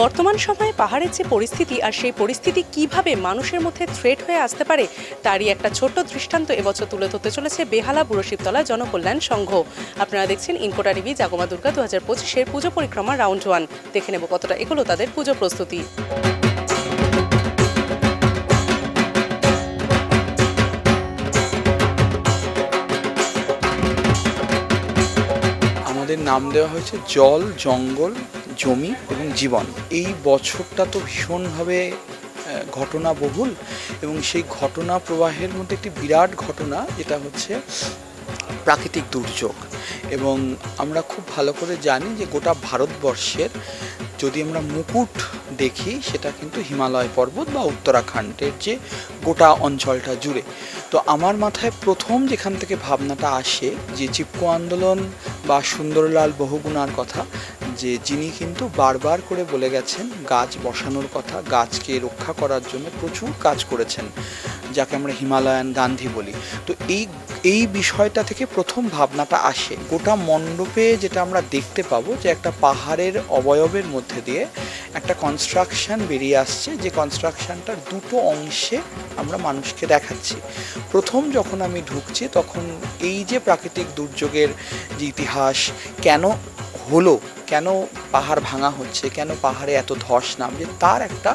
বর্তমান সময়ে পাহাড়ের যে পরিস্থিতি আর সেই পরিস্থিতি কীভাবে মানুষের মধ্যে থ্রেট হয়ে আসতে পারে, তারই একটা ছোট্ট দৃষ্টান্ত এবছর তুলে ধরতে চলেছে বেহালা বুড়শিবতলা জনকল্যাণ সংঘ। আপনারা দেখছেন ইনকোটা টিভি জাগমা দুর্গা দু হাজার পঁচিশের পুজো পরিক্রমা রাউন্ড ওয়ান। দেখে নেব কতটা এগুলো তাদের পুজো প্রস্তুতি। আমাদের নাম দেওয়া হয়েছে জল জঙ্গল জমি এবং জীবন। এই বছরটা তো ভীষণভাবে আহ, ঘটনাবহুল এবং সেই ঘটনা প্রবাহের মধ্যে একটি বিরাট ঘটনা যেটা হচ্ছে প্রাকৃতিক দুর্যোগ। এবং আমরা খুব ভালো করে জানি যে গোটা ভারতবর্ষের যদি আমরা মুকুট দেখি সেটা কিন্তু হিমালয় পর্বত বা উত্তরাখণ্ডের যে গোটা অঞ্চলটা জুড়ে। তো আমার মাথায় প্রথম যেখান থেকে ভাবনাটা আসে যে চিপকো আন্দোলন বা সুন্দরলাল বহুগুণার কথা, যে যিনি কিন্তু বারবার করে বলে গেছেন, গাছ বসানোর কথা, গাছকে রক্ষা করার জন্য প্রচুর কাজ করেছেন। যাকে আমরা হিমালয়ান গান্ধী বলি। তো এই এই বিষয়টা থেকে প্রথম ভাবনাটা আসে। গোটা মণ্ডপে যেটা আমরা দেখতে পাবো যে একটা পাহাড়ের অবয়বের মধ্যে দিয়ে একটা কনস্ট্রাকশন বেরিয়ে আসছে, যে কনস্ট্রাকশনটার দুটো অংশে আমরা মানুষকে দেখাচ্ছি। প্রথম যখন আমি ঢুকছি তখন এই যে প্রাকৃতিক দুর্যোগের যে ইতিহাস, কেন হলো, কেন পাহাড় ভাঙা হচ্ছে, কেন পাহাড়ে এত ধস নামছে, তার একটা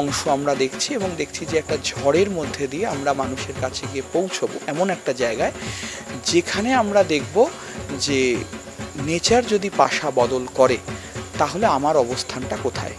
অংশ আমরা দেখছি এবং দেখছি যে একটা ঝড়ের মধ্যে দিয়ে আমরা মানুষের কাছে গিয়ে পৌঁছবো এমন একটা জায়গায় যেখানে আমরা দেখব যে নেচার যদি পাশা বদল করে, তাহলে আমার অবস্থানটা কোথায়?